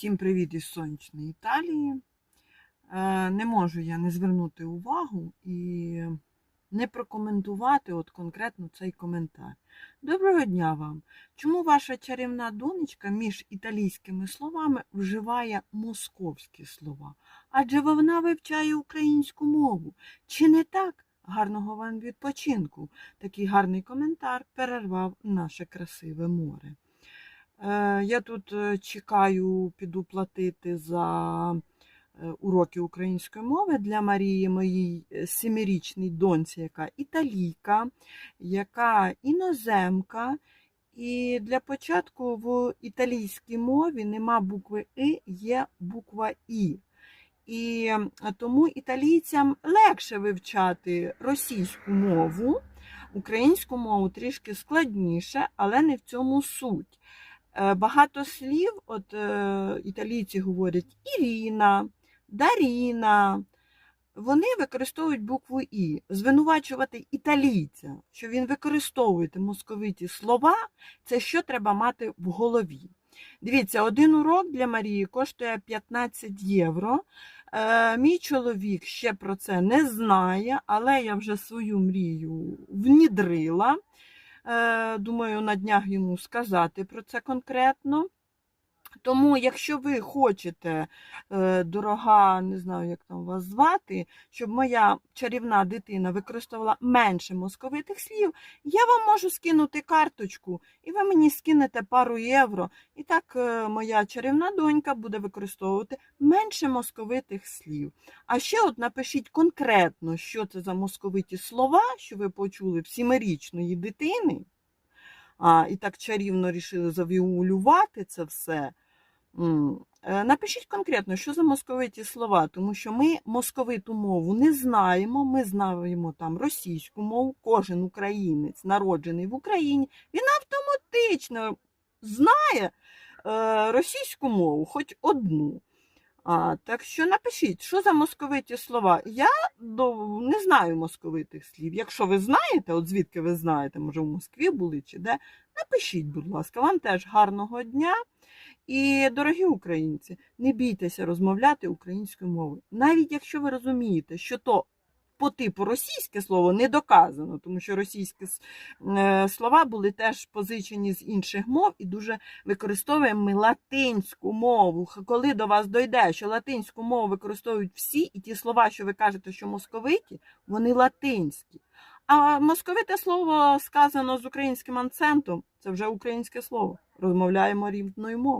Всім привіт із сонячної Італії. Е, Не можу я не звернути увагу і не прокоментувати от конкретно цей коментар. Доброго дня вам! Чому ваша чарівна донечка між італійськими словами вживає московські слова? Адже вона вивчає українську мову. Чи не так? Гарного вам відпочинку. Такий гарний коментар перервав наше красиве море. Е, Я тут е, чекаю, піду платити за е, уроки української мови для Марії, моїй семирічній доньці, яка італійка, яка іноземка. І для початку в італійській мові нема букви И, є буква І. І тому італійцям легше вивчати російську мову, українську мову трішки складніше, але не в цьому суть. Е, Багато слів, от е, італійці говорять Ірина, Даріна, вони використовують букву І. Звинувачувати італійця, що він використовує московиті слова, це що треба мати в голові. Дивіться, один урок для Марії коштує 15 євро. Е, Мій чоловік ще про це не знає, але я вже свою мрію внідрила. Е, Думаю, на днях йому сказати про це конкретно. Тому, якщо ви хочете, е, дорога, не знаю, як там вас звати, щоб моя чарівна дитина використовувала менше московитих слів, я вам можу скинути карточку, і ви мені скинете пару євро. І так е, моя чарівна донька буде використовувати менше московитих слів. А ще от напишіть конкретно, що це за московиті слова, що ви почули в сімирічної дитини. А, і так чарівно рішили завіулювати це все. Е, Напишіть конкретно, що за московиті слова, тому що ми московиту мову не знаємо. Ми знаємо там російську мову. Кожен українець, народжений в Україні, він автоматично знає е, російську мову, хоч одну. А, так що напишіть, що за московиті слова. Я до, не знаю московитих слів. Якщо ви знаєте, от звідки ви знаєте, може в Москві були чи де, напишіть, будь ласка, вам теж гарного дня. І, дорогі українці, не бійтеся розмовляти українською мовою. Навіть якщо ви розумієте, що то по типу російське слово не доказано, тому що російські е, слова були теж позичені з інших мов і дуже використовуємо ми латинську мову. Коли до вас дойде, що латинську мову використовують всі, і ті слова, що ви кажете, що московиті, вони латинські. А московите слово сказано з українським акцентом, це вже українське слово. Розмовляємо рівною мовою.